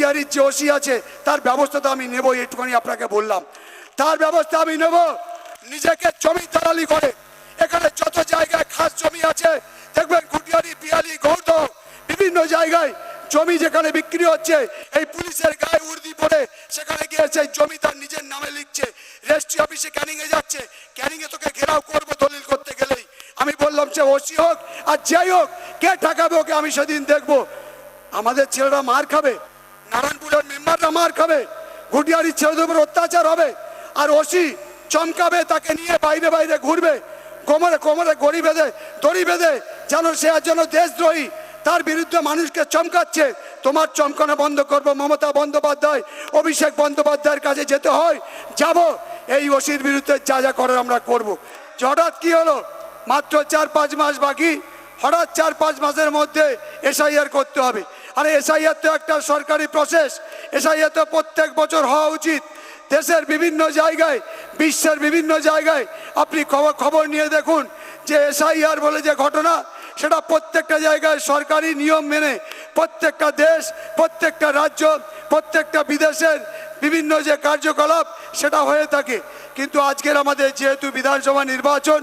ঘুটিয়ারির যে ওসি আছে, তার ব্যবস্থা তো আমি নেব একটুখানি আপনাকে বললাম। তার ব্যবস্থা আমি নেব। নিজেকে জমি দালালি করে। এখানে যত জায়গায় খাস জমি আছে, দেখবেন ঘুটিয়ারি পিয়ালি গৌদ বিভিন্ন জায়গায় জমি যেখানে বিক্রি হচ্ছে, এই পুলিশের গায়ে উর্দি পরে সেখানে গিয়ে সেই জমি তার নিজের নামে লিখছে। রেজিস্ট্রি অফিসে ক্যানিং এ যাচ্ছে। ক্যানিং এ তোকে ঘেরাও করব দলিল করতে গেলেই। আমি বললাম, সে ওসি হোক আর যাই হোক, কে ঠেকাবে ওকে আমি সেদিন দেখব। আমাদের ছেলেরা মার খাবে। নারায়ণপুরের মেম্বাররা মার খাবে ঘুটিয়ারির ছেলেদের উপর অত্যাচার হবে, আর ওসি চমকাবে, তাকে নিয়ে বাইরে বাইরে ঘুরবে, কোমরে কোমরে গড়ি বেঁধে, দড়ি বেঁধে, যেন সে আর যেন দেশদ্রোহী, তার বিরুদ্ধে মানুষকে চমকাচ্ছে। তোমার চমকানো বন্ধ করব, মমতা বন্দ্যোপাধ্যায়, অভিষেক বন্দ্যোপাধ্যায়ের কাছে যেতে হয়, যাব, এই ওসির বিরুদ্ধে যা যা করার আমরা করব। হঠাৎ কি হলো? মাত্র চার পাঁচ মাস বাকি, হঠাৎ চার পাঁচ মাসের মধ্যে এসআইআর করতে হবে। আরে এসআইআর তো একটা সরকারি প্রসেস এসআইআর তো প্রত্যেক বছর হওয়া উচিত। দেশের বিভিন্ন জায়গায়, বিশ্বের বিভিন্ন জায়গায় আপনি খবর খবর নিয়ে দেখুন যে এসআইআর বলে যে ঘটনা, সেটা প্রত্যেকটা জায়গায় সরকারি নিয়ম মেনে প্রত্যেকটা দেশ, প্রত্যেকটা রাজ্য, প্রত্যেকটা বিদেশের বিভিন্ন যে কার্যকলাপ, সেটা হয়ে থাকে। কিন্তু আজকের আমাদের যেহেতু বিধানসভা নির্বাচন,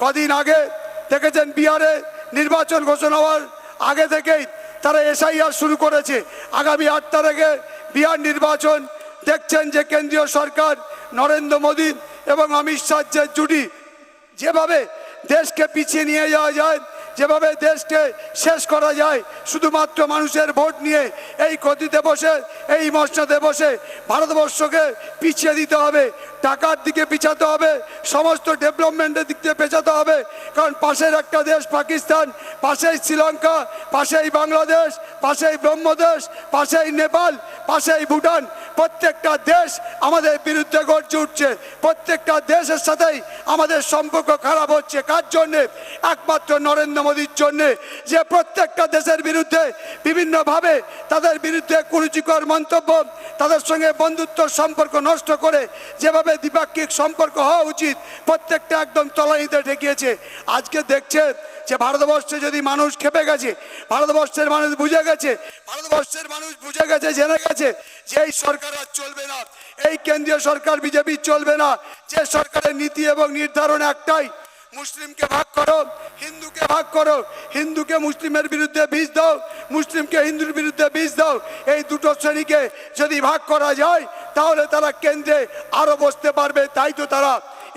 কদিন আগে দেখেছেন বিহারে নির্বাচন ঘোষণা হওয়ার আগে থেকেই তারা এসআইআর শুরু করেছে। আগামী আট তারিখে বিহার নির্বাচন। দেখছেন যে কেন্দ্রীয় সরকার নরেন্দ্র মোদী এবং অমিত শাহ যে জুটি, যেভাবে দেশকে পিছিয়ে নিয়ে যাওয়া যায় যেভাবে দেশকে শেষ করা যায়, শুধুমাত্র মানুষের ভোট নিয়ে এই গতিতে বসে, এই মসনাদে বসে ভারতবর্ষকে পিছিয়ে দিতে হবে, টাকার দিকে পিছাতে হবে, সমস্ত ডেভেলপমেন্টের দিক দিয়ে পেছাতে হবে। কারণ পাশের একটা দেশ পাকিস্তান, পাশেই শ্রীলঙ্কা, পাশেই বাংলাদেশ, পাশেই ব্রহ্মদেশ, পাশেই নেপাল, পাশেই ভুটান প্রত্যেকটা দেশ আমাদের বিরুদ্ধে গর্জে উঠছে। প্রত্যেকটা দেশের সাথেই আমাদের সম্পর্ক খারাপ হচ্ছে। কার জন্যে? একমাত্র নরেন্দ্র মোদীর জন্যে। যে প্রত্যেকটা দেশের বিরুদ্ধে বিভিন্নভাবে তাদের বিরুদ্ধে কুরুচিকর মন্তব্য, তাদের সঙ্গে বন্ধুত্ব, সম্পর্ক নষ্ট করে যেভাবে দ্বিপাক্ষিক সম্পর্ক হওয়া উচিত, প্রত্যেকটা একদম তলানিতে ঠেকিয়েছে। আজকে দেখছে যে ভারতবর্ষে যদি মানুষ খেপে গেছে, ভারতবর্ষের মানুষ বুঝে গেছে, ভারতবর্ষের মানুষ বুঝে গেছে, জেনে গেছে যে এই সরকার আর চলবে না, এই কেন্দ্রীয় সরকার, বিজেপি চলবে না, যে সরকারের নীতি এবং নির্ধারণ একটাই, মুসলিমকে ভাগ করো, হিন্দুকে ভাগ করো, হিন্দুকে মুসলিমের বিরুদ্ধে বীজ দাও, মুসলিমকে হিন্দুর বিরুদ্ধে বীজ দাও, এই দুটো শ্রেণীকে যদি ভাগ করা যায়, তাহলে তারা কেন্দ্রে আরও বসতে পারবে, তাই তো তারা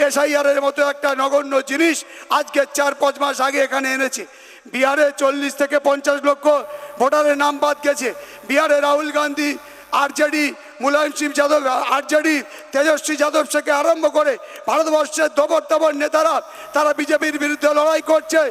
এসআইআরের মতো একটা নগণ্য জিনিস আজকে চার, পাঁচ মাস আগে এখানে এনেছে। বিহারে চল্লিশ থেকে পঞ্চাশ লক্ষ ভোটারের নাম বাদ গেছে। বিহারে রাহুল গান্ধী আরজেডি মুলায়ম সিং যাদব, আরজেডি তেজস্বী যাদব থেকে আরম্ভ করে ভারতবর্ষের দবর দবর নেতারা, তারা বিজেপির বিরুদ্ধে লড়াই করছে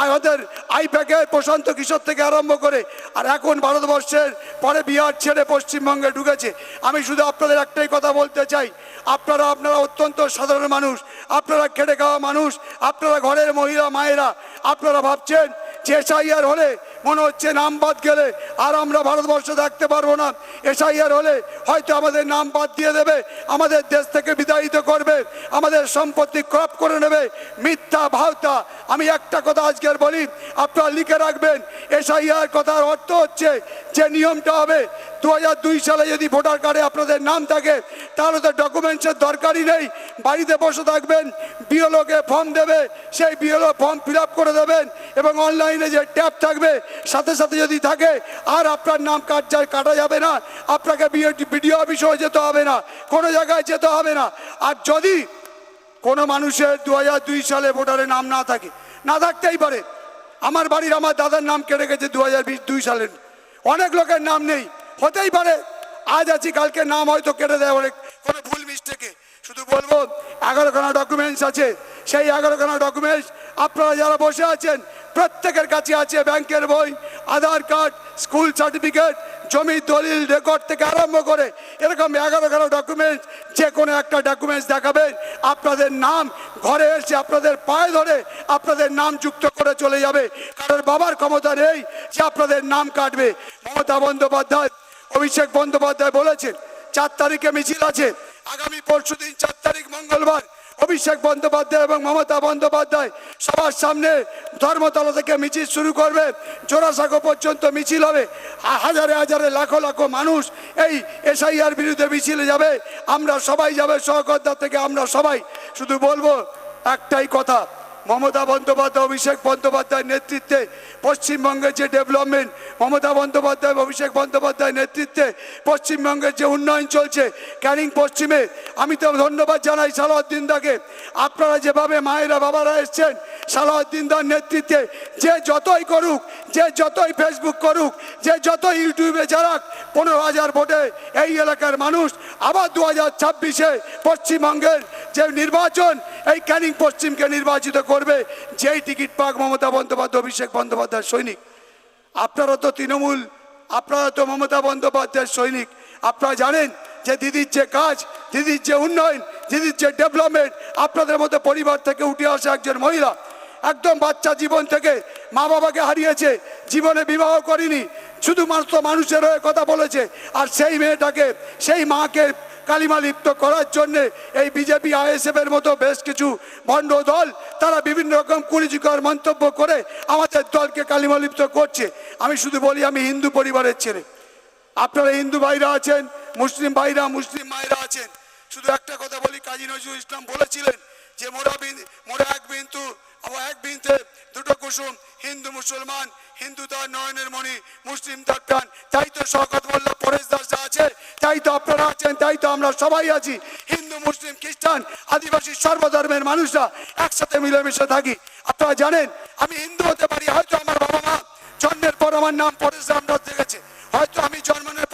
আর ওদের আইপ্যাকে প্রশান্ত কিশোর থেকে আরম্ভ করে, আর এখন ভারতবর্ষের পরে বিহার ছেড়ে পশ্চিমবঙ্গে ঢুকেছে। আমি শুধু আপনাদের একটাই কথা বলতে চাই, আপনারা আপনারা অত্যন্ত সাধারণ মানুষ, আপনারা খেটে খাওয়া মানুষ, আপনারা ঘরের মহিলা, মায়েরা, আপনারা ভাবছেন যে এসআইআর হলে মনে হচ্ছে নাম বাদ গেলে আর আমরা ভারতবর্ষ থাকতে পারব না। এসআইআর হলে হয়তো আমাদের নাম বাদ দিয়ে দেবে, আমাদের দেশ থেকে বিদায়িত করবে, আমাদের সম্পত্তি ক্রপ করে নেবে। মিথ্যা, ভাওতা, আমি একটা কথা আজকের বলি, আপনারা লিখে রাখবেন, এসআইআর কথার অর্থ হচ্ছে যে নিয়মটা হবে দু হাজার দুই সালে যদি ভোটার কার্ডে আপনাদের নাম থাকে, তাহলে তো ডকুমেন্টসের দরকারই নেই। বাড়িতে বসে থাকবেন বিএলওকে ফর্ম দেবে, সেই বিএলও ফর্ম ফিল করে দেবেন এবং অনলাইনে যে ট্যাব থাকবে, সাথে সাথে যদি থাকে, আর আপনার নাম কাট যায় কাটা যাবে না, আপনাকে বিডিও অফিসেও যেতে হবে না, কোনো জায়গায় যেতে হবে না। আর যদি কোনো মানুষের দু দুই সালে ভোটারে নাম না থাকে, না থাকতেই পারে। আমার বাড়ির আমার দাদার নাম কেটে গেছে দু হাজার দুই সালের অনেক লোকের নাম নেই, হতেই পারে। আজ আছি, কালকে নাম হয়তো কেটে দেয় অনেক, কোনো ভুল মিস্টেকে শুধু বলব, এগারোখানা ডকুমেন্টস আছে। সেই এগারোখানা ডকুমেন্টস আপনারা যারা বসে আছেন, প্রত্যেকের কাছে আছে ব্যাংকের বই, আধার কার্ড, স্কুল সার্টিফিকেট জমি দলিল রেকর্ড থেকে আরম্ভ করে এরকম এগারোখানা ডকুমেন্টস যে কোনো একটা ডকুমেন্টস দেখাবেন, আপনাদের নাম ঘরে এসে আপনাদের পায়ে ধরে আপনাদের নাম যুক্ত করে চলে যাবে। কারণ বাবার ক্ষমতা নেই যে আপনাদের নাম কাটবে। মমতা বন্দ্যোপাধ্যায়, অভিষেক বন্দ্যোপাধ্যায় বলেছেন, চার তারিখে মিছিল আছে আগামী পরশু দিন চার তারিখ মঙ্গলবার অভিষেক বন্দ্যোপাধ্যায় এবং মমতা বন্দ্যোপাধ্যায় সবার সামনে ধর্মতলা থেকে মিছিল শুরু করবে। জোড়াসাঁকো পর্যন্ত মিছিল হবে। হাজারে হাজারে লাখো লাখো মানুষ এই এসআইআর বিরুদ্ধে মিছিলে যাবে। আমরা সবাই যাবে সহকর্তা থেকে, আমরা সবাই। শুধু বলব একটাই কথা মমতা বন্দ্যোপাধ্যায়, অভিষেক বন্দ্যোপাধ্যায়ের নেতৃত্বে পশ্চিমবঙ্গের যে ডেভেলপমেন্ট, মমতা বন্দ্যোপাধ্যায় অভিষেক বন্দ্যোপাধ্যায়ের নেতৃত্বে পশ্চিমবঙ্গের যে উন্নয়ন চলছে, ক্যানিং পশ্চিমে, আমি তো ধন্যবাদ জানাই সালাউদ্দিন দাকে। আপনারা যেভাবে মায়েরা বাবারা এসছেন, সালাউদ্দিন দার নেতৃত্বে, যে যতই করুক, যে যতই ফেসবুক করুক, যে যতই ইউটিউবে যারাক, পনেরো হাজার ভোটে এই এলাকার মানুষ আবার দু হাজার ছাব্বিশে পশ্চিমবঙ্গের যে নির্বাচন এই ক্যানিং পশ্চিমকে নির্বাচিত করবে, যেই টিকিট পাক মমতা বন্দ্যোপাধ্যায়, অভিষেক বন্দ্যোপাধ্যায় সৈনিক। আপনারা তো তৃণমূল, আপনারা তো মমতা বন্দ্যোপাধ্যায়ের সৈনিক। আপনারা জানেন যে দিদির যে কাজ, দিদির যে উন্নয়ন, দিদির যে ডেভেলপমেন্ট, আপনাদের মতো পরিবার থেকে উঠে আসা একজন মহিলা, একদম বাচ্চা জীবন থেকে মা বাবাকে হারিয়েছে, জীবনে বিবাহ করেনি, শুধুমাত্র মানুষের হয়ে কথা বলেছে, আর সেই মেয়েটাকে, সেই মাকে কালিমা লিপ্ত করার জন্য এই বিজেপি, আইএসএফ এর মতো বেশ কিছু ভণ্ড দল, তারা বিভিন্ন রকম কুরুচিকর মন্তব্য করে আমাদের দলকে কালিমা লিপ্ত করছে। আমি শুধু বলি, আমি হিন্দু পরিবারের ছেলে। আপনারা হিন্দু ভাইরা আছেন, মুসলিম ভাইরা, মুসলিম মায়েরা আছেন। শুধু একটা কথা বলি, কাজী নজরুল ইসলাম বলেছিলেন যে, মোরা মোরা এক বিন্দু আবার এক বিন্দে দুটো কুসুম, হিন্দু, মুসলমান, হিন্দু তার নয়নের মণি, মুসলিম তার প্রাণ। তাই তো শওকত মোল্লা পরেশ দাস যা আছে তাই তো আপনারা আছেন, তাই তো আমরা সবাই আছি। হিন্দু, মুসলিম, খ্রিস্টান, আদিবাসী, সর্বধর্মের মানুষরা একসাথে মিলেমিশে থাকি। আপনারা জানেন, আমি হিন্দু হতে পারি, হয়তো আমার বাবা মা জন্মের পর আমার নাম পরেশ রামদাস দেখেছে। হয়তো আমি জন্মানোর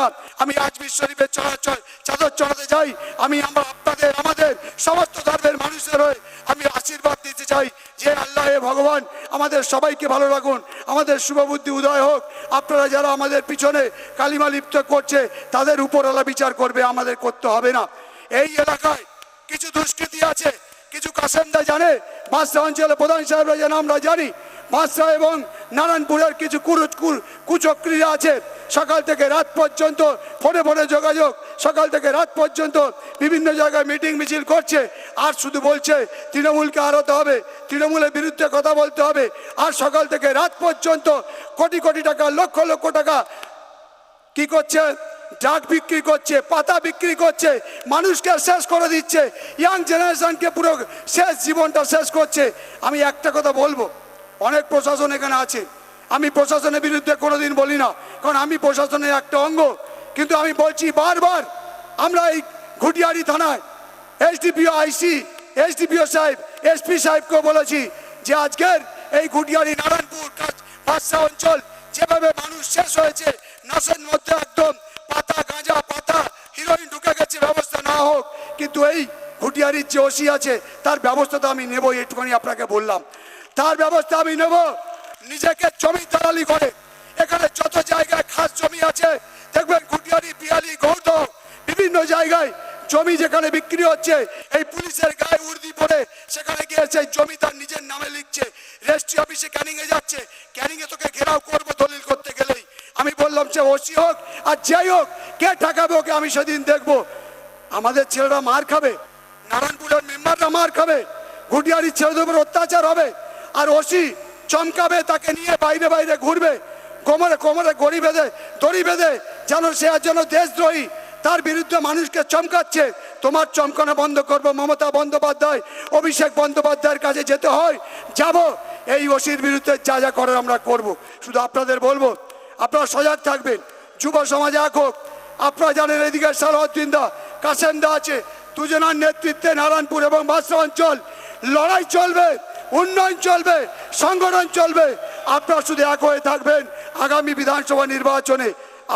না আমি আজমির শরীফের চলাচল চাদর চড়াতে যাই। আমি আমার আপনাদের, আমাদের সমস্ত ধর্মের মানুষের হয়ে আমি আশীর্বাদ দিতে চাই। যে আল্লাহ ভগবান, আমাদের সবাইকে ভালো রাখুন। আমাদের শুভবুদ্ধি উদয় হোক। আপনারা যারা আমাদের পিছনে কালিমা লিপ্ত করছে, তাদের উপর আলা বিচার করবে, আমাদের করতে হবে না। এই এলাকায় কিছু দুষ্কৃতি আছে, কিছু কাসেমদা জানে। বাদশাহ অঞ্চলে প্রধান সাহেবরা যেন আমরা জানি। বাদশাহ এবং নারায়ণপুরের কিছু কুরুচ কুর- কুচক্রীরা আছে। সকাল থেকে রাত পর্যন্ত ফোনে ফোনে যোগাযোগ, সকাল থেকে রাত পর্যন্ত বিভিন্ন জায়গায় মিটিং মিছিল করছে। আর শুধু বলছে, তৃণমূলকে হারাতে হবে, তৃণমূলের বিরুদ্ধে কথা বলতে হবে। আর সকাল থেকে রাত পর্যন্ত কোটি কোটি টাকা, লক্ষ লক্ষ টাকা কি করছে? ড্রাগ বিক্রি করছে, পাতা বিক্রি করছে, মানুষকে শেষ করে দিচ্ছে। ইয়াং জেনারেশনকে পুরো শেষ জীবনটা শেষ করছে। আমি একটা কথা বলব, অনেক প্রশাসন এখানে আছে। আমি প্রশাসনের বিরুদ্ধে কোনোদিন বলি না কারণ আমি প্রশাসনের একটা অঙ্গ। কিন্তু আমি বলছি বারবার, আমরা এই ঘুটিয়ারি থানায় এসডিপিও আইসি, এসডিপিও সাহেব, এসপি সাহেবকেও বলেছি যে আজকের এই ঘুটিয়ারি নারায়ণপুর বাদশা অঞ্চল যেভাবে মানুষ শেষ হয়েছে নাসের মধ্যে একদম পাতা, গাঁজা, পাতা, হিরোইন ঢুকে গেছে, ব্যবস্থা না হোক, কিন্তু এই ঘুটিয়ারির যে ওসি আছে, তার ব্যবস্থা তো আমি নেব একটুখানি আপনাকে বললাম। তার ব্যবস্থা আমি নেব। নিজেকে জমি দালালি করে। এখানে যত জায়গায় খাস জমি আছে, দেখবেন ঘুটিয়ারি পিয়ালি গৌত বিভিন্ন জায়গায় জমি যেখানে বিক্রি হচ্ছে, এই পুলিশের গায়ে উর্দি পরে সেখানে গিয়ে সেই জমি তার নিজের নামে লিখছে, রেজিস্ট্রি অফিসে ক্যানিংয়ে যাচ্ছে ক্যানিংয়ে তোকে ঘেরাও করব দলিল করতে গেলেই। আমি বললাম, সে ওসি হোক আর যাই হোক, কে ঠেকাবে ওকে আমি সেদিন দেখব। আমাদের ছেলেরা মার খাবে, নারায়ণপুরের মেম্বাররা মার খাবে ঘুটিয়ারির ছেলেদের উপর অত্যাচার হবে, আর ওসি চমকাবে, তাকে নিয়ে বাইরে বাইরে ঘুরবে, কোমরে কোমরে গড়ি বেঁধে, দড়ি বেঁধে, যেন সে আর যেন দেশদ্রোহী। তার বিরুদ্ধে মানুষকে চমকাচ্ছে। তোমার চমকানো বন্ধ করব, মমতা বন্দ্যোপাধ্যায়, অভিষেক বন্দ্যোপাধ্যায়ের কাছে যেতে হয়। যাব। এই ওসির বিরুদ্ধে যা যা করার আমরা করব। শুধু আপনাদের বলব, আপনারা সজাগ থাকবেন। যুব সমাজ এক হোক। আপনারা জানেন এদিকে সালাউদ্দিন দা, কাসেম দা আছে। দুজনার নেতৃত্বে নারায়ণপুর এবং বাসা অঞ্চল। লড়াই চলবে, উন্নয়ন চলবে, সংগঠন চলবে। আপনারা শুধু এক হয়ে থাকবেন। আগামী বিধানসভা নির্বাচনে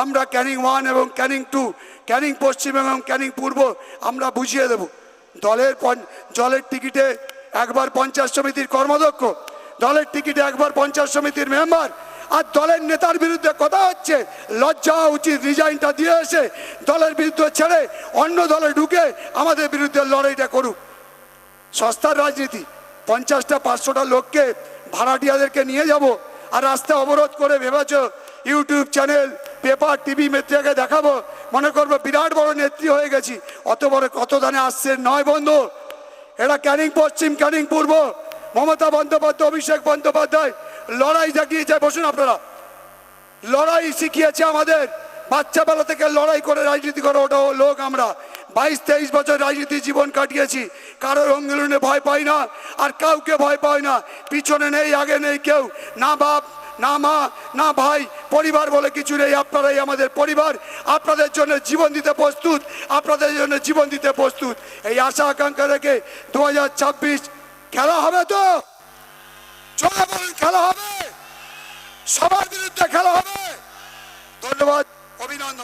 আমরা ক্যানিং ওয়ান এবং ক্যানিং টু, ক্যানিং পশ্চিম এবং ক্যানিং পূর্ব আমরা বুঝিয়ে দেব। দলের দলের টিকিটে একবার পঞ্চায়েত সমিতির কর্মদক্ষ দলের টিকিটে একবার পঞ্চায়েত সমিতির মেম্বার, আর দলের নেতার বিরুদ্ধে কথা হচ্ছে। লজ্জা, উচিত রিজাইনটা দিয়ে এসে দলের বিরুদ্ধে ছেড়ে অন্য দলে ঢুকে আমাদের বিরুদ্ধে লড়াইটা করুক। সস্তার রাজনীতি। পঞ্চাশটা, পাঁচশোটা লোককে ভাড়াটিয়াদেরকে নিয়ে যাব আর রাস্তা অবরোধ করে ভেবেছ ইউটিউব চ্যানেল, পেপার, টিভি মেট্রিয়াকে দেখাবো। মনে করব বিরাট বড় নেত্রী হয়ে গেছি। অত বড় কত দানে আসছে নয় বন্ধু। এরা ক্যানিং পশ্চিম, ক্যানিং পূর্ব। মমতা বন্দ্যোপাধ্যায়, অভিষেক বন্দ্যোপাধ্যায়, লড়াই দেখিয়েছে বসুন আপনারা। লড়াই শিখিয়েছে আমাদের। বাচ্চাবেলা থেকে লড়াই করে রাজনীতি করে ওটা লোক আমরা। বাইশ তেইশ বছর রাজনীতি জীবন কাটিয়েছি। কারোর অঙ্গলনে ভয় পাই না, আর কাউকে ভয় পাই না। পিছনে নেই, আগে নেই কেউ। না বাপ, না মা, না ভাই, পরিবার বলে কিছু নেই। আপনারাই আমাদের পরিবার। আপনাদের জন্য জীবন দিতে প্রস্তুত। আপনাদের জন্য জীবন দিতে প্রস্তুত। এই আশা আকাঙ্ক্ষা রেখে দু খেলা হবে তো? খেলা হবে? সবার বিরুদ্ধে খেলা হবে? ধন্যবাদ, অভিনন্দন।